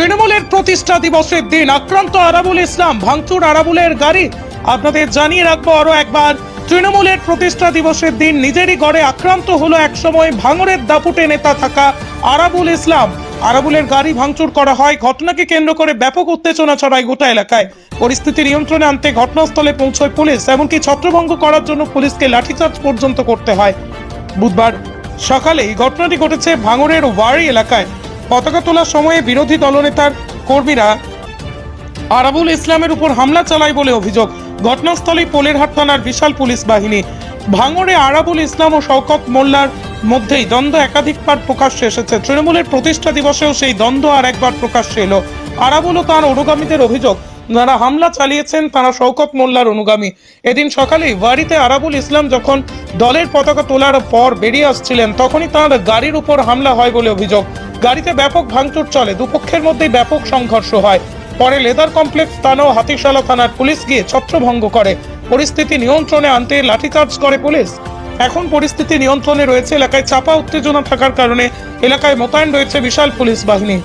তৃণমূলের প্রতিষ্ঠা দিবসের দিন আক্রান্ত আরাবুল ইসলাম, ভাঙচুর আরাবুলের গাড়ি। আপনাদের জানিয়ে রাখব আরও একবার, তৃণমূলের প্রতিষ্ঠা দিবসের দিন নিজেরই গড়ে আক্রান্ত হলো একসময় ভাঙরের দাপুটে নেতা থাকা আরাবুল ইসলাম। আরাবুলের গাড়ি ভাঙচুর করা হয়, ঘটনাকে কেন্দ্র করে ব্যাপক উত্তেজনা ছড়ায় গোটা এলাকায়। পরিস্থিতি নিয়ন্ত্রণে আনতে ঘটনাস্থলে পৌঁছয় পুলিশ, এমনকি ছত্রভঙ্গ করার জন্য পুলিশকে লাঠিচার্জ পর্যন্ত করতে হয়। বুধবার সকালে এই ঘটনাটি ঘটেছে ভাঙরের ওয়ারি এলাকায়। পতাকা তোলার সময়ে বিরোধী দলনেতার কর্মীরা আরাবুল ইসলামের উপর হামলা চালায় বলে অভিযোগ। ঘটনাস্থলে পোলেরহাট থানার বিশাল পুলিশ বাহিনী। ভাঙড়ে আরাবুল ইসলাম ও শওকত মোল্লার মধ্যেই দ্বন্দ্ব একাধিকবার প্রকাশ্যে এসেছে। তৃণমূলের প্রতিষ্ঠা দিবসেও সেই দ্বন্দ্ব আর একবার প্রকাশ্যে এলো। আরাবুল ও তার অনুগামীদের অভিযোগ, যারা হামলা চালিয়েছেন তারা শওকত মোল্লার অনুগামী। এদিন সকালেই বাড়িতে আরাবুল ইসলাম যখন দলের পতাকা তোলার পর বেরিয়ে আসছিলেন, তখনই তার গাড়ির উপর হামলা হয় বলে অভিযোগ। গাড়িতে ব্যাপক ভাঙচুর চলে। দুপক্ষের মধ্যেই ব্যাপক সংঘর্ষ হয়। পরে লেদার কমপ্লেক্স থানা ও হাতিশালা থানার পুলিশ গিয়ে ছত্রভঙ্গ করে। পরিস্থিতি নিয়ন্ত্রণে আনতে লাঠিচার্জ করে পুলিশ। এখন পরিস্থিতি নিয়ন্ত্রণে রয়েছে, এলাকায় চাপা উত্তেজনা থাকার কারণে এলাকায় মোতায়েন রয়েছে বিশাল পুলিশ বাহিনী।